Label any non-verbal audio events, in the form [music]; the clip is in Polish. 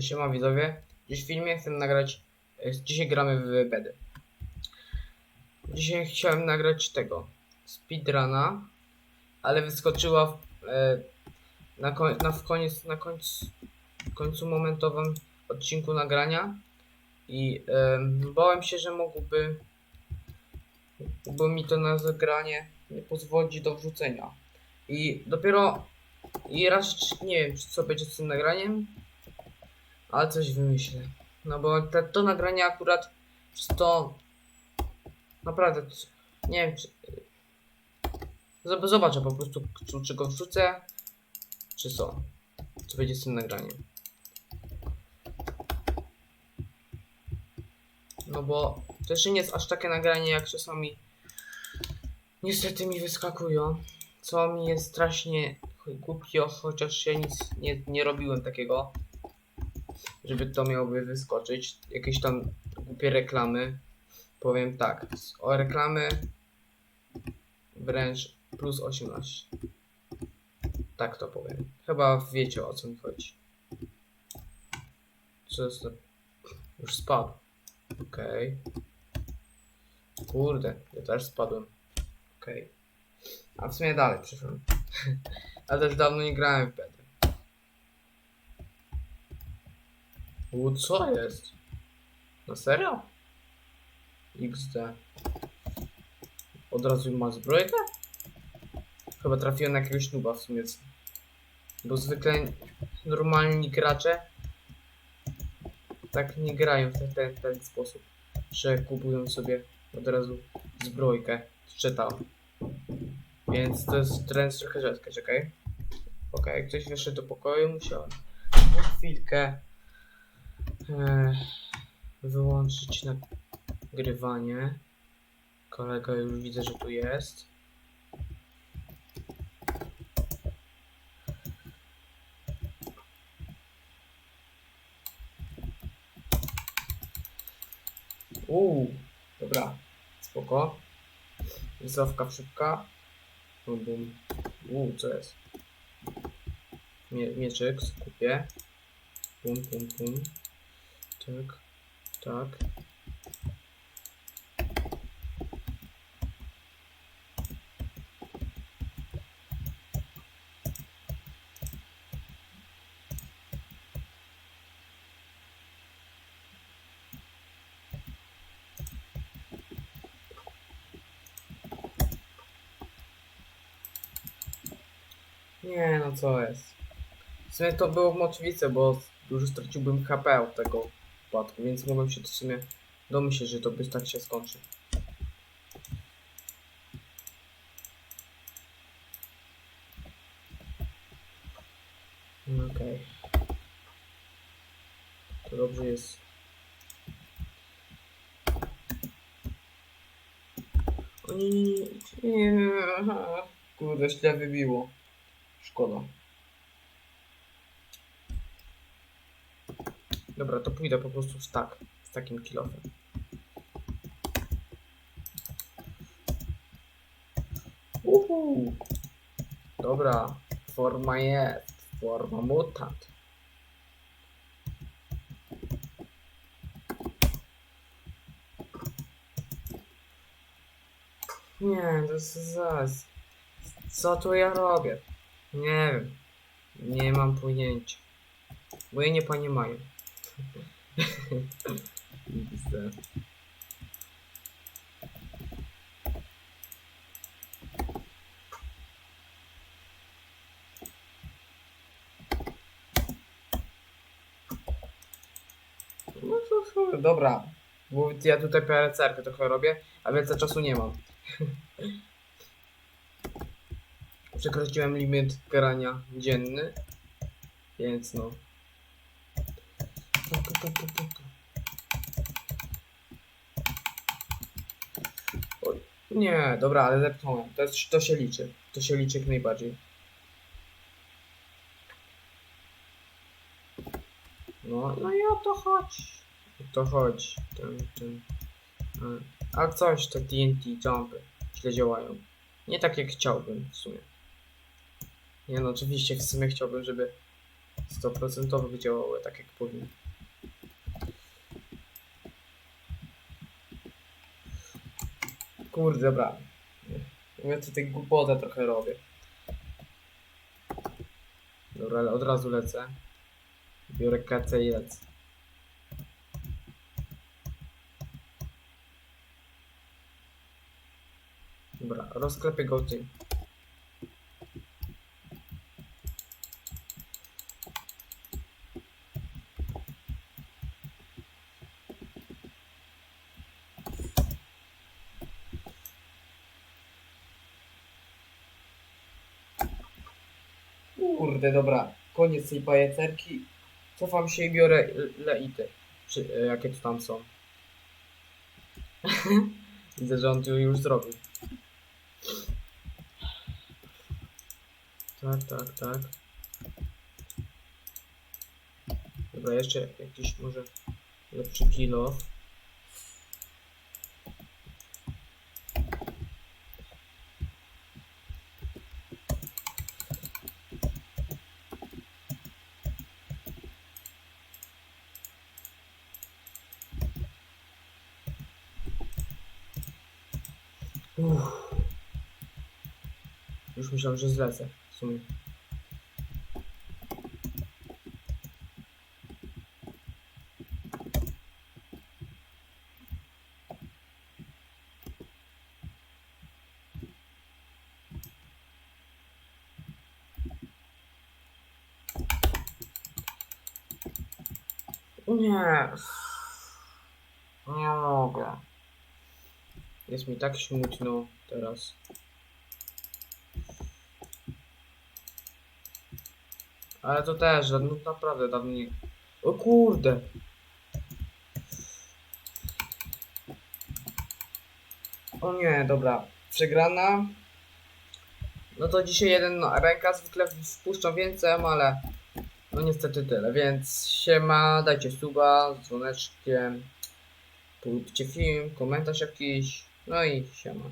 Siema widzowie. Dziś w filmie chcę nagrać. e, Dzisiaj gramy w bedy. Dzisiaj chciałem nagrać tego. Speedruna. Ale wyskoczyła w, e, na, na w koniec, na końcu, końcu momentowym odcinku nagrania. I em, bałem się, że mógłby, mógłby mi to na zagranie nie pozwolić do wrzucenia. I dopiero i raz nie wiem co będzie z tym nagraniem, ale coś wymyślę. No bo te, to nagranie akurat przez to naprawdę nie wiem czy Zob- zobaczę po prostu czy, czy go wrzucę czy co. Co będzie z tym nagraniem. No bo to jeszcze nie jest aż takie nagranie jak czasami niestety mi wyskakują. Co mi jest strasznie głupio, chociaż ja nic nie, nie robiłem takiego, żeby to miałoby wyskoczyć. Jakieś tam głupie reklamy. Powiem tak, o reklamy wręcz plus 18. Tak to powiem. Chyba wiecie o co mi chodzi. Co jest to? Już spadł. Okej. Kurde, ja też spadłem. Okej. A w sumie dalej przyszłem. Ale [laughs] też dawno nie grałem w bedy. U, co jest? Na serio? XD. Od razu ma zbrojkę? Chyba trafiłem na jakiegoś nuba w sumie. Bo zwykle normalni gracze tak nie grają w ten, ten, ten sposób, że kupują sobie od razu zbrojkę z czytał. Więc to jest trend trochę rzadki, czekaj. Okej, ktoś wyszedł do pokoju, musiałem na chwilkę wyłączyć nagrywanie. Kolega już widzę, że tu jest. Uuu, dobra, spoko. Wysławka szybka. Bum. Uuu, co jest? Mie mieczyk skupię. Pum, pum, pum. Tak, tak. Nie, no co jest. W sumie to było w moczwicy, bo dużo straciłbym HP od tego więc mogłem się w sumie domyśleć, że to by tak się skończy. No Okej. To dobrze jest. O nie, nie, nie, nie. Kurde, źle wybiło. Szkoda. Dobra, to pójdę po prostu z tak, z takim kilofem. Uhu. Dobra, forma jest, forma mutant. Nie, to jest. Co tu ja robię? Nie wiem. Nie mam pojęcia. Bo ja nie panie mają. No dobra. Bo ja tutaj PRCR trochę robię, a więcej czasu nie mam. [laughs] Przekroczyłem limit grania dzienny, więc no. Tu, tu, tu. Oj, Nie, dobra, ale zepchnąłem. To, jest, to się liczy. To się liczy jak najbardziej. No, no i o to chodzi. O to chodzi. Ten, ten. A, coś, te TNT jumpy źle działają. Nie tak jak chciałbym w sumie. Nie no, oczywiście w sumie chciałbym, żeby 100% by działały tak jak powinny. Kurde, dobra. Ja tutaj głupotę trochę robię. Dobra, od razu lecę. Biorę kacę i lecę. Dobra, rozklepię go tym. Kurde, dobra. Koniec tej pajacerki. Cofam się i biorę leity. Czy, e, jakie to tam są. [laughs] Widzę, że on to już zrobił. Tak, tak, tak. Dobra, jeszcze jakiś może lepszy kilo. Uff. Już myślałem, że zlecę w sumie. Nie. Nie mogę. Jest mi tak smutno teraz. Ale to też, no naprawdę dawno nie... O kurde! O nie, dobra. Przegrana. No to dzisiaj jeden no, ręka zwykle wpuszczą więcej, ale no niestety tyle, więc siema, dajcie suba z dzwoneczkiem, polubcie film, komentarz jakiś, no i siema.